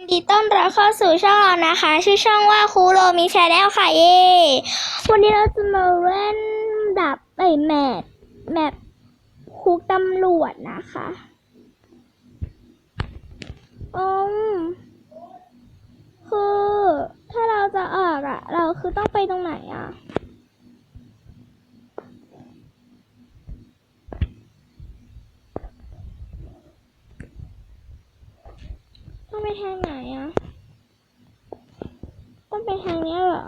ยินดีต้อนรับเข้าสู่ช่องเรานะคะ ชื่อช่องว่าคูโรมีแชนแนลค่ะเย่วันนี้เราจะมาเล่นดับไอแมทแมปคุกตำรวจนะคะอืมคือถ้าเราจะออกอะเราคือต้องไปตรงไหนอะต้องไป ทางไหนอะ ต้องไปทางนี้เหรอ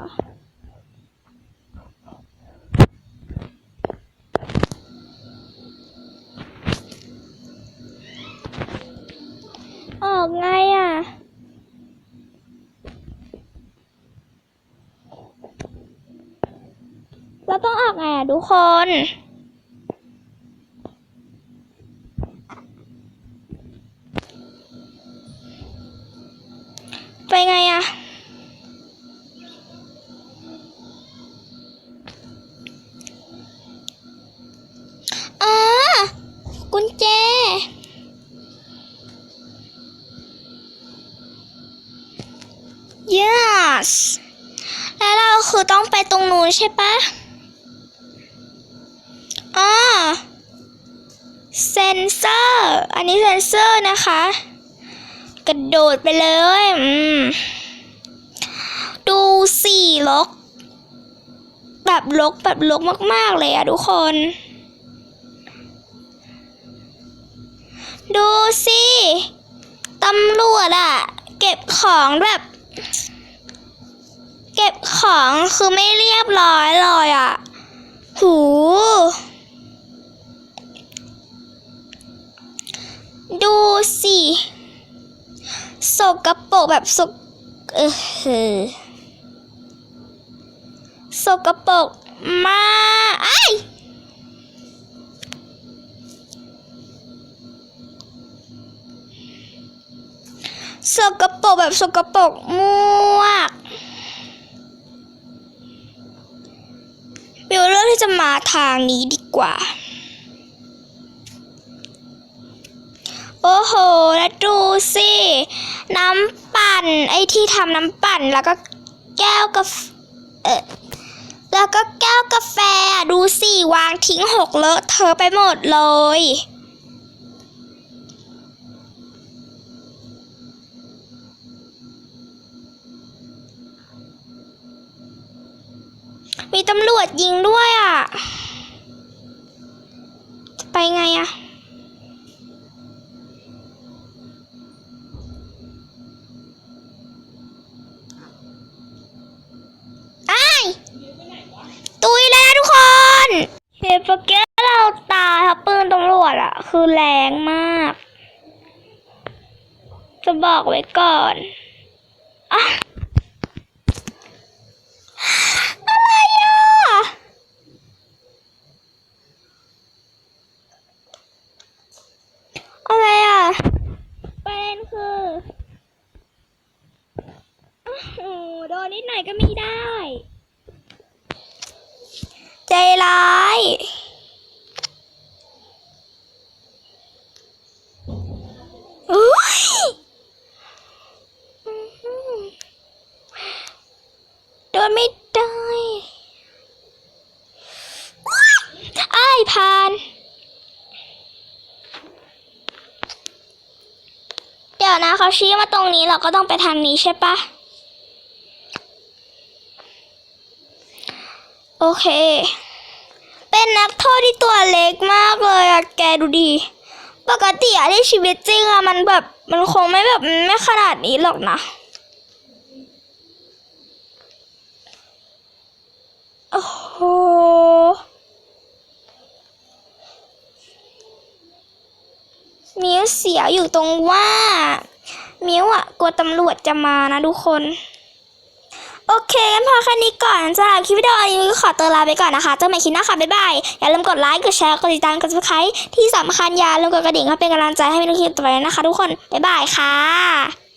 ออกไงอะ เราต้องออกไงอะทุกคน yes แล้วเราคือต้องไปตรงนู้นใช่ปะอ่าเซนเซอร์ อันนี้เซนเซอร์นะคะ กระโดดไปเลย อืม ดูสี่ลก แบบลกแบบลกมาก ๆ เลยอะทุกคน ดูสิ ตำรวจอะเก็บของแบบ ของคือไม่เรียบร้อยเลยอะ่ะ หู ดูสิ สกปรกแบบสกเออเฮสกปรกมากไอ้สกปรกแบบสกปรกมาก จะมาทางนี้ดีกว่า โอ้โห แล้วดูสิ น้ำปั่น ไอ้ที่ทำน้ำปั่นแล้วก็แก้วกาแฟเออแล้วก็แก้วกาแฟดูสิ วางทิ้งหกเลอะเธอไปหมดเลย มีตำรวจยิงด้วยอะ จะไปไงอะ อ้าย ตุยแล้วทุกคน เฮฟเกอร์เราตายครับปืนตำรวจอะ คือแรงมาก จะบอกไว้ก่อนอะ อะไรอะ อะไรอะ ประเด็นคือโอ้โหโด นนิดหน่อยก็ไม่ได้ ใจร้ายอุ๊ยอื้อหือโดนไม่ได้ว้ายอ้ายผ่านเดี๋ยวนะเขาชี้มาตรงนี้เราก็ต้องไปทางนี้ใช่ปะ โอเค เป็นนักโทษที่ตัวเล็กมากเลยอะแกดูดิปกติอะที่ชีวิตจริงอะมันแบบมันคงไม่แบบไม่ขนาดนี้หรอกนะ โอ้โหมิวเสียอยู่ตรงว่า มิวอะกลัวตำรวจจะมานะทุกคน โอเคงั้นพอแค่นี้ก่อนสำหรับคลิปวิดีโอนี้ขอตัวลาไปก่อนนะคะเจอกันใหม่คลิปหน้าค่ะบ๊ายบายอย่าลืมกดไลค์กดแชร์กดติดตามกด subscribe ที่สำคัญอย่าลืมกดกระดิ่งเพื่อเป็นกำลังใจให้มินุคลิปต่อไปนะคะ ทุกคนบ๊ายบายค่ะ